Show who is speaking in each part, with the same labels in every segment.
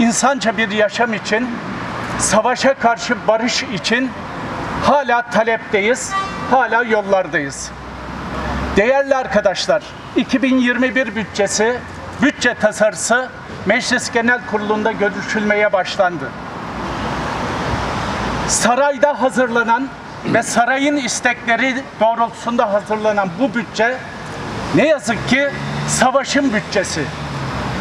Speaker 1: insanca bir yaşam için, savaşa karşı barış için hala talepteyiz, hala yollardayız. Değerli arkadaşlar, 2021 bütçesi, bütçe tasarısı Meclis Genel Kurulu'nda görüşülmeye başlandı. Sarayda hazırlanan ve sarayın istekleri doğrultusunda hazırlanan bu bütçe ne yazık ki savaşın bütçesi.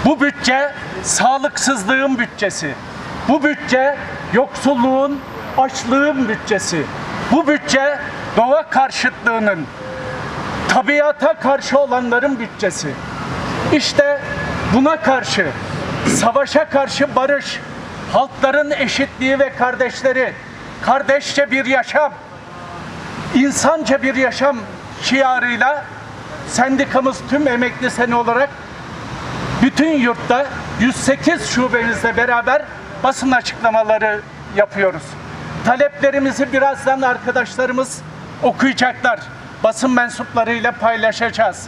Speaker 1: Bu bütçe sağlıksızlığın bütçesi. Bu bütçe yoksulluğun, açlığın bütçesi. Bu bütçe doğa karşıtlığının, tabiata karşı olanların bütçesi. İşte buna karşı, savaşa karşı barış, halkların eşitliği ve kardeşleri, kardeşçe bir yaşam, insanca bir yaşam şiarıyla sendikamız tüm emekli seni olarak bütün yurtta 108 şubemizle beraber basın açıklamaları yapıyoruz. Taleplerimizi birazdan arkadaşlarımız okuyacaklar. Basın mensuplarıyla paylaşacağız.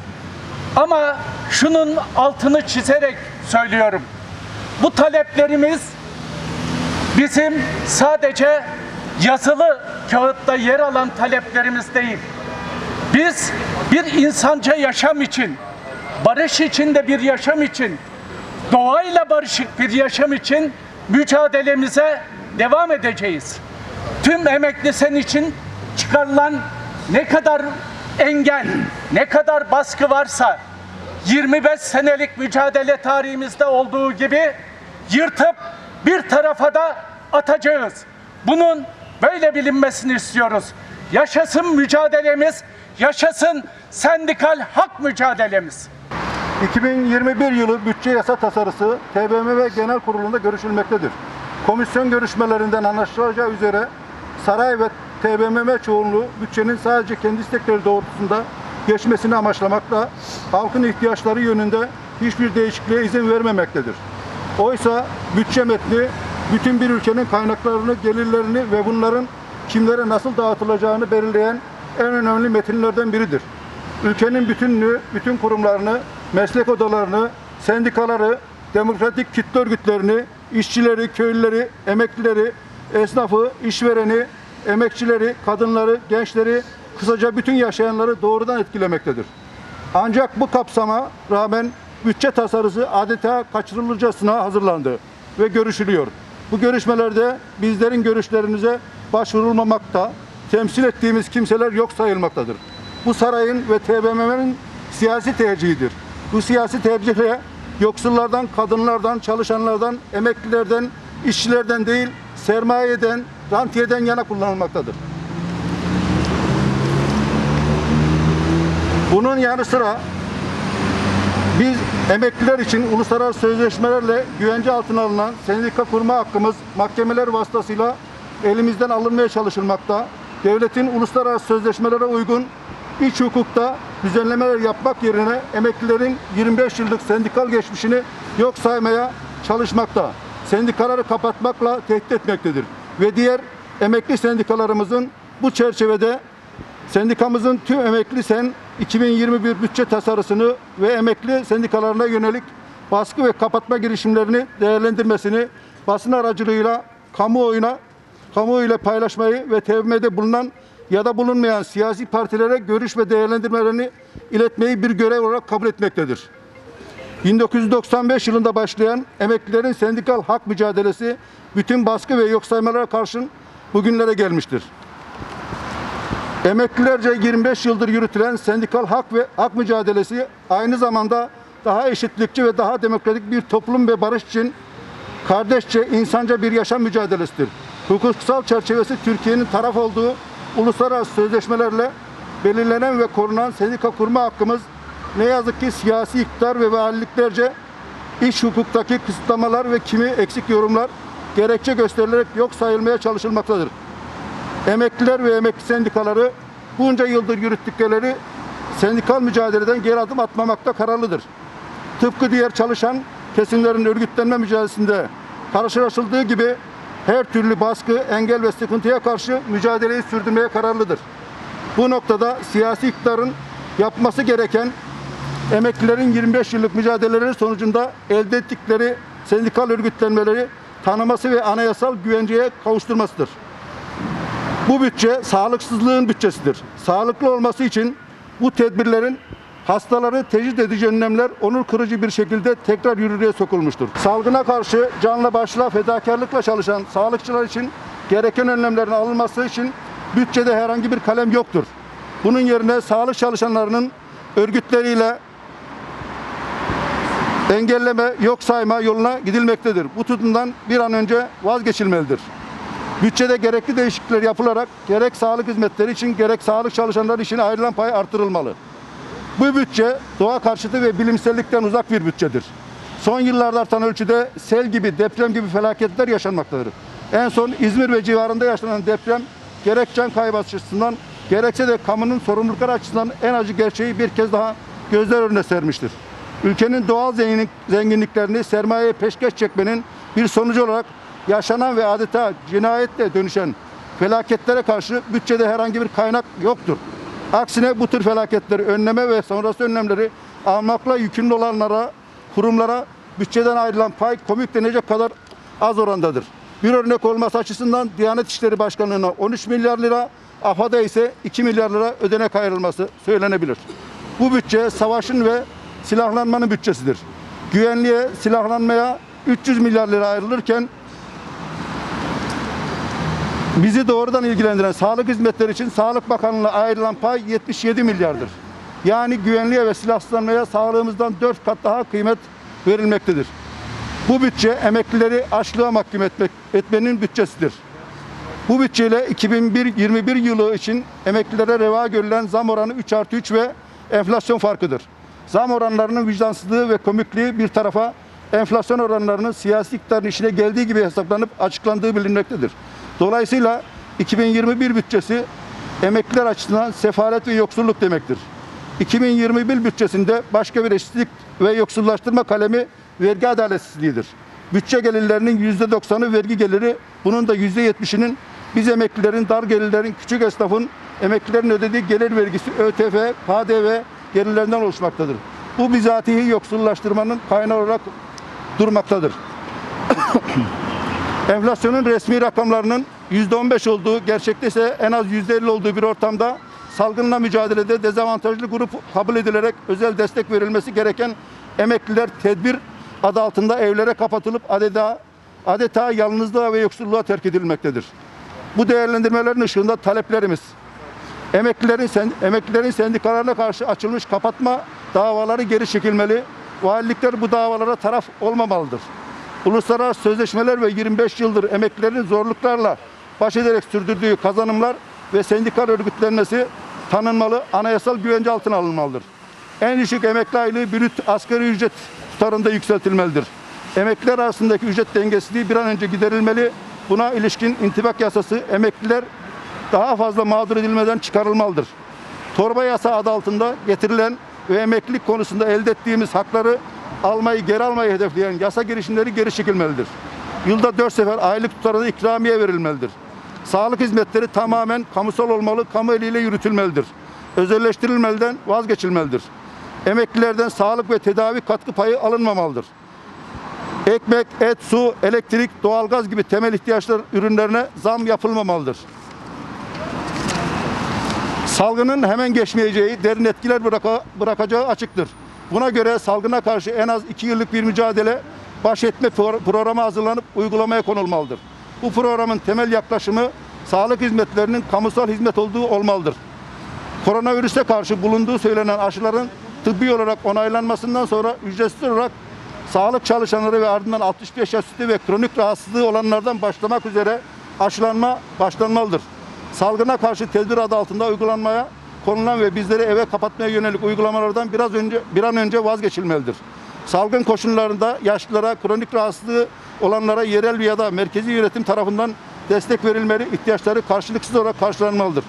Speaker 1: Ama şunun altını çizerek söylüyorum. Bu taleplerimiz bizim sadece yazılı kağıtta yer alan taleplerimiz değil. Biz bir insanca yaşam için, barış içinde bir yaşam için, doğayla barışık bir yaşam için mücadelemize devam edeceğiz. Tüm emekli sen için çıkarılan ne kadar engel, ne kadar baskı varsa 25 senelik mücadele tarihimizde olduğu gibi yırtıp bir tarafa da atacağız. Bunun böyle bilinmesini istiyoruz. Yaşasın mücadelemiz, yaşasın sendikal hak mücadelemiz.
Speaker 2: 2021 yılı bütçe yasa tasarısı TBMM Genel Kurulu'nda görüşülmektedir. Komisyon görüşmelerinden anlaşılacağı üzere saray ve TBMM çoğunluğu bütçenin sadece kendi istekleri doğrultusunda geçmesini amaçlamakla halkın ihtiyaçları yönünde hiçbir değişikliğe izin vermemektedir. Oysa bütçe metni bütün bir ülkenin kaynaklarını, gelirlerini ve bunların kimlere nasıl dağıtılacağını belirleyen en önemli metinlerden biridir. Ülkenin bütünlüğü, bütün kurumlarını, meslek odalarını, sendikaları, demokratik kitle örgütlerini, işçileri, köylüleri, emeklileri, esnafı, işvereni, emekçileri, kadınları, gençleri, kısaca bütün yaşayanları doğrudan etkilemektedir. Ancak bu kapsama rağmen bütçe tasarısı adeta kaçırılırcasına hazırlandı ve görüşülüyor. Bu görüşmelerde bizlerin görüşlerinize başvurulmamakta, temsil ettiğimiz kimseler yok sayılmaktadır. Bu sarayın ve TBMM'nin siyasi tercihidir. Bu siyasi tercihle yoksullardan, kadınlardan, çalışanlardan, emeklilerden, işçilerden değil, sermayeden, rantiyeden yana kullanılmaktadır. Bunun yanı sıra biz emekliler için uluslararası sözleşmelerle güvence altına alınan sendika kurma hakkımız mahkemeler vasıtasıyla elimizden alınmaya çalışılmakta. Devletin uluslararası sözleşmelere uygun iç hukukta düzenlemeler yapmak yerine emeklilerin 25 yıllık sendikal geçmişini yok saymaya çalışmakta. Sendikaları kapatmakla tehdit etmektedir. Ve diğer emekli sendikalarımızın bu çerçevede Sendikamızın tüm emekli sen 2021 bütçe tasarısını ve emekli sendikalarına yönelik baskı ve kapatma girişimlerini değerlendirmesini basın aracılığıyla kamuoyuna kamuoyuyla paylaşmayı ve TBMM'de bulunan ya da bulunmayan siyasi partilere görüş ve değerlendirmelerini iletmeyi bir görev olarak kabul etmektedir. 1995 yılında başlayan emeklilerin sendikal hak mücadelesi bütün baskı ve yok saymalara karşın bugünlere gelmiştir. Emeklilerce 25 yıldır yürütülen sendikal hak ve hak mücadelesi aynı zamanda daha eşitlikçi ve daha demokratik bir toplum ve barış için kardeşçe, insanca bir yaşam mücadelesidir. Hukuksal çerçevesi Türkiye'nin taraf olduğu uluslararası sözleşmelerle belirlenen ve korunan sendika kurma hakkımız ne yazık ki siyasi iktidar ve valiliklerce iş hukuktaki kısıtlamalar ve kimi eksik yorumlar gerekçe gösterilerek yok sayılmaya çalışılmaktadır. Emekliler ve emekli sendikaları bunca yıldır yürüttükleri sendikal mücadeleden geri adım atmamakta kararlıdır. Tıpkı diğer çalışan kesimlerin örgütlenme mücadelesinde karşılaşıldığı gibi her türlü baskı, engel ve sıkıntıya karşı mücadeleyi sürdürmeye kararlıdır. Bu noktada siyasi iktidarın yapması gereken emeklilerin 25 yıllık mücadeleleri sonucunda elde ettikleri sendikal örgütlenmeleri tanıması ve anayasal güvenceye kavuşturmasıdır. Bu bütçe sağlıksızlığın bütçesidir. Sağlıklı olması için bu tedbirlerin hastaları tecrit edici önlemler onur kırıcı bir şekilde tekrar yürürlüğe sokulmuştur. Salgına karşı canla başla fedakarlıkla çalışan sağlıkçılar için gereken önlemlerin alınması için bütçede herhangi bir kalem yoktur. Bunun yerine sağlık çalışanlarının örgütleriyle engelleme, yok sayma yoluna gidilmektedir. Bu tutumdan bir an önce vazgeçilmelidir. Bütçede gerekli değişiklikler yapılarak gerek sağlık hizmetleri için gerek sağlık çalışanları için ayrılan pay artırılmalı. Bu bütçe doğa karşıtı ve bilimsellikten uzak bir bütçedir. Son yıllarda artan ölçüde sel gibi, deprem gibi felaketler yaşanmaktadır. En son İzmir ve civarında yaşanan deprem gerek can kaybı açısından gerekse de kamunun sorumlulukları açısından en acı gerçeği bir kez daha gözler önüne sermiştir. Ülkenin doğal zenginlik, zenginliklerini sermayeye peşkeş çekmenin bir sonucu olarak yaşanan ve adeta cinayetle dönüşen felaketlere karşı bütçede herhangi bir kaynak yoktur. Aksine bu tür felaketleri önleme ve sonrası önlemleri almakla yükümlü olanlara, kurumlara bütçeden ayrılan pay komik denecek kadar az orandadır. Bir örnek olması açısından Diyanet İşleri Başkanlığı'na 13 milyar lira, AFAD'a ise 2 milyar lira ödenek ayrılması söylenebilir. Bu bütçe savaşın ve silahlanmanın bütçesidir. Güvenliğe, silahlanmaya 300 milyar lira ayrılırken bizi doğrudan ilgilendiren sağlık hizmetleri için Sağlık Bakanlığı'na ayrılan pay 77 milyardır. Yani güvenliğe ve silahlanmaya sağlığımızdan 4 kat daha kıymet verilmektedir. Bu bütçe emeklileri açlığa mahkum etmek, etmenin bütçesidir. Bu bütçeyle 2021 yılı için emeklilere reva görülen zam oranı 3 artı 3 ve enflasyon farkıdır. Zam oranlarının vicdansızlığı ve komikliği bir tarafa enflasyon oranlarının siyasi iktidarın işine geldiği gibi hesaplanıp açıklandığı bilinmektedir. Dolayısıyla 2021 bütçesi emekliler açısından sefalet ve yoksulluk demektir. 2021 bütçesinde başka bir eşitlik ve yoksullaştırma kalemi vergi adaletsizliğidir. Bütçe gelirlerinin %90'ı vergi geliri, bunun da %70'inin biz emeklilerin, dar gelirlerin, küçük esnafın, emeklilerin ödediği gelir vergisi, ÖTV, KDV gelirlerinden oluşmaktadır. Bu bizatihi yoksullaştırmanın kaynağı olarak durmaktadır. Enflasyonun resmi rakamlarının %15 olduğu, gerçekte ise en az %50 olduğu bir ortamda salgınla mücadelede dezavantajlı grup kabul edilerek özel destek verilmesi gereken emekliler tedbir adı altında evlere kapatılıp adeta, adeta yalnızlığa ve yoksulluğa terk edilmektedir. Bu değerlendirmelerin ışığında taleplerimiz emeklilerin sen, emeklilerin sendikalarına karşı açılmış kapatma davaları geri çekilmeli. Valilikler bu davalara taraf olmamalıdır. Uluslararası sözleşmeler ve 25 yıldır emeklilerin zorluklarla baş ederek sürdürdüğü kazanımlar ve sendikal örgütlenmesi tanınmalı, anayasal güvence altına alınmalıdır. En düşük emekli aylığı brüt asgari ücret tutarında yükseltilmelidir. Emekliler arasındaki ücret dengesizliği bir an önce giderilmeli. Buna ilişkin intibak yasası emekliler daha fazla mağdur edilmeden çıkarılmalıdır. Torba yasa adı altında getirilen ve emeklilik konusunda elde ettiğimiz hakları almayı geri almayı hedefleyen yasa girişimleri geri çekilmelidir. Yılda 4 sefer aylık tutarında ikramiye verilmelidir. Sağlık hizmetleri tamamen kamusal olmalı, kamu eliyle yürütülmelidir. Özelleştirilmeden vazgeçilmelidir. Emeklilerden sağlık ve tedavi katkı payı alınmamalıdır. Ekmek, et, su, elektrik, doğalgaz gibi temel ihtiyaçlar ürünlerine zam yapılmamalıdır. Salgının hemen geçmeyeceği, derin etkiler bıraka- bırakacağı açıktır. Buna göre salgına karşı en az 2 yıllık bir mücadele baş etme pro- programı hazırlanıp uygulamaya konulmalıdır. Bu programın temel yaklaşımı sağlık hizmetlerinin kamusal hizmet olduğu olmalıdır. Koronavirüse karşı bulunduğu söylenen aşıların tıbbi olarak onaylanmasından sonra ücretsiz olarak sağlık çalışanları ve ardından 65 yaş üstü ve kronik rahatsızlığı olanlardan başlamak üzere aşılanma başlanmalıdır. Salgına karşı tedbir adı altında uygulanmaya konulan ve bizleri eve kapatmaya yönelik uygulamalardan biraz önce bir an önce vazgeçilmelidir. Salgın koşullarında yaşlılara, kronik rahatsızlığı olanlara yerel ya da merkezi yönetim tarafından destek verilmeli, ihtiyaçları karşılıksız olarak karşılanmalıdır.